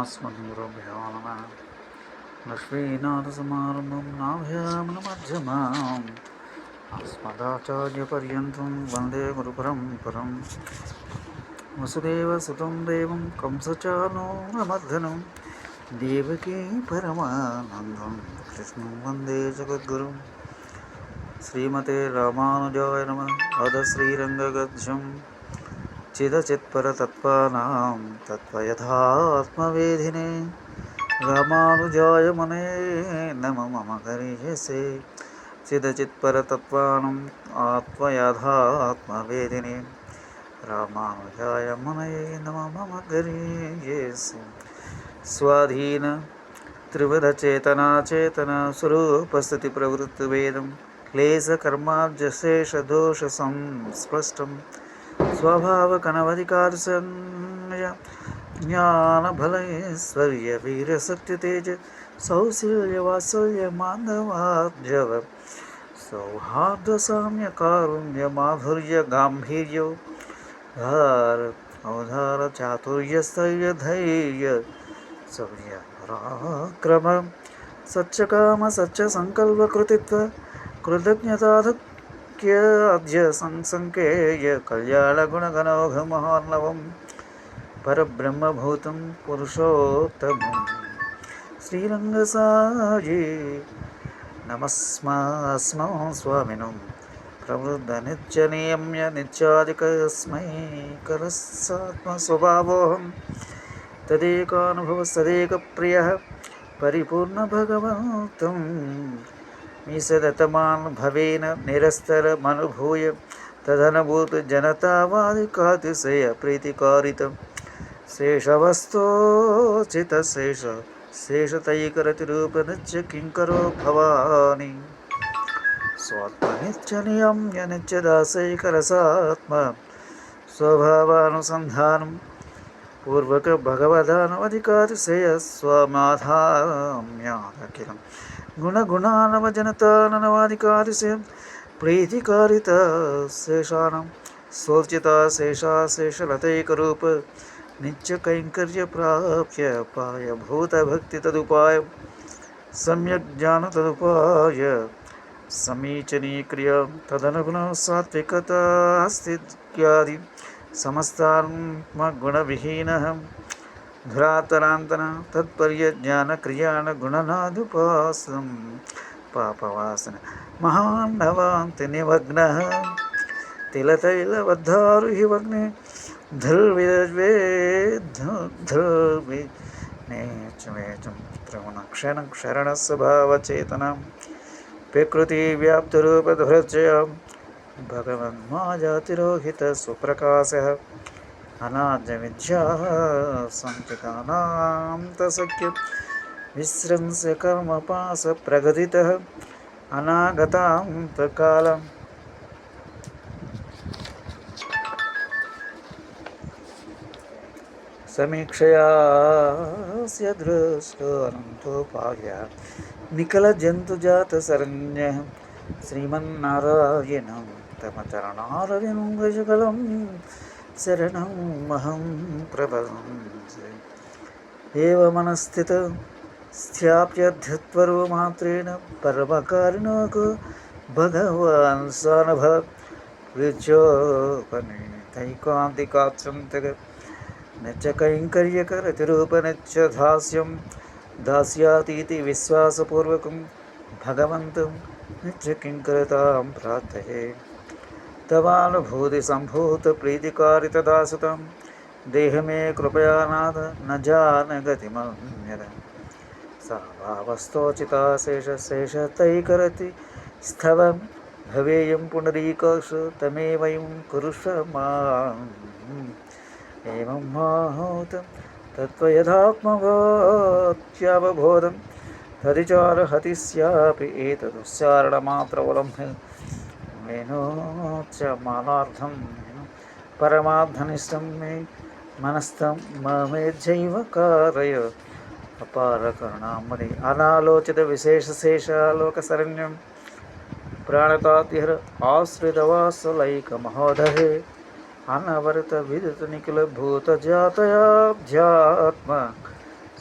अस्मद्गुरुभ्यो नमः लक्ष्मीनाथसमारम्भं नाभ्यामनमध्यमाम् अस्मदाचार्यपर्यन्तं वन्दे गुरुपरम्परं वसुदेवसुतं देवं कंसचानूरमर्दनं देवकी परमानन्दं कृष्णं वन्दे जगद्गुरुं श्रीमते रामानुजाय नमः अध श्रीरङ्गगद्यम् చిదచిత్పరతత్వానాం తత్వయథాత్మవేధినే రామానుజాయ మనే నమ మమ కరిహసే చిదచిత్పరతత్వానం ఆత్మయథాత్మవేదిని రామానుజాయ మనయే నమ మమ గరీయేసి స్వాధీన త్రివిధచేతనాచేతన స్వరూపస్థితి ప్రవృత్తివేదం క్లేశకర్మార్జశేషదోష సంస్పష్టం स्वभाव कनवधिकार ज्ञान भलय स्वर्य वीर सत्य तेज सौशील्य वात्सल्य मानवाज सौहार्द साम्य कारुण्य माधुर्य गांभीर्य धार अवधार चातुर्य स्थैर्य धैर्य सौर्य पराक्रम सच्च काम सच्च संकल्प कृतित्व कृतज्ञता वाक्याद्य संसङ्केय कल्याणगुणगणौघमहार्णवं परब्रह्मभूतं पुरुषोत्तमं श्रीरङ्गसाये नमस्मास्मौ स्वामिनं। प्रवृद्धनित्यनियम्य नित्यादिकस्मै करस्सात्मस्वभावोऽहं तदेकानुभवस्तदेकप्रियः परिपूर्णभगवन्तम्। మీసదతమాన్ భవేన నిరస్తరమనుభూయ తదనుభూత జనతావాదికాతిశయ ప్రీతికారితం శేషవస్తోచిత శేష శేషతైకరతిరూపనిత్య కింకరో భవాని స్వాత్మనిత్యనియమ్య నిత్యదాసైకరసాత్మ गुणगुणानवजनतानवाधिकारिसे प्रीतिकारिता शेषाणां सोर्चिता शेषा शेषलतैकरूप नित्यकैङ्कर्यप्राप्य प्रायभूतभक्तितदुपाय सम्यग्ज्ञानतदुपाय समीचनीक्रिया तदनुगुणं सात्विकता अस्तित्यादि समस्तात्मगुणविहीनः धुरातरान्तनं तत्पर्यज्ञानक्रियाणगुणनादुपासं पापवासन। महान् भवान्ति निमग्नः। तिलतैलवद्धारुहि वग्ने धृर्विद्वेद्धृर्वि नेचमेचं प्रगुणक्षणं क्षरणस्वभावचेतनां विकृतिव्याप्तिरूपधुरचयां भगवन्माजातिरोहितसुप्रकाशः స్వభావచేతన ప్రకృతి వ్యాప్తరూపధృజయ భగవన్మాజాతిరోహిత సుప్రకాశ అనాద్యవిద్యా సంచితానాంతసఖ్య విశ్రంస్య కర్మపాస ప్రగతిత అనాగతాంతకాలం సమీక్షయాస్య शरणमहं प्रपदम् एवमनस्थित स्याप्यध्यत्वरूपमात्रेण परमकारिणोक भगवान् सानभ विचोपनीतैकान्तिकाचन्तक न च कैङ्कर्यकरतिरूपनिच दास्यं दास्यातीति विश्वासपूर्वकं भगवन्तं नित्य तवानुभूति संभूत प्रीतिकारी तदा सुतं देह मे कृपया नाथ न जान गतिमन्यद सा भावस्तोचिता शेषशेष तैकरति स्थवं भवेयं पुनरीकर्ष तमेवयं कुरुष माम् एवं माहूतं तत्त्वयथात्मवाच्यावबोधं నేను చ మానార్థం. నేను పరమార్థనిష్టం మే మనస్థం మమే జైవకారయ అపార కరుణామణి అనాలోచిత విశేష శేషాలోక శరణ్యం. ప్రాణతాతిహర ఆశ్రితవాసలైక మహోదహే అనవరత విదిత నిఖిల భూత జాతయాధ్యాత్మ.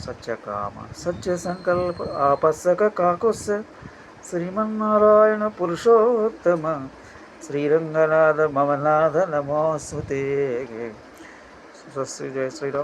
సత్యకామ సత్య సంకల్ప ఆపస్సక కాకుస్య శ్రీమన్నారాయణ పురుషోత్తమ. ஸ்ரீரங்கநாத மமநாத நமோஸ்மதே ஸ்ரீ ஜெய் ஸ்ரீராம்.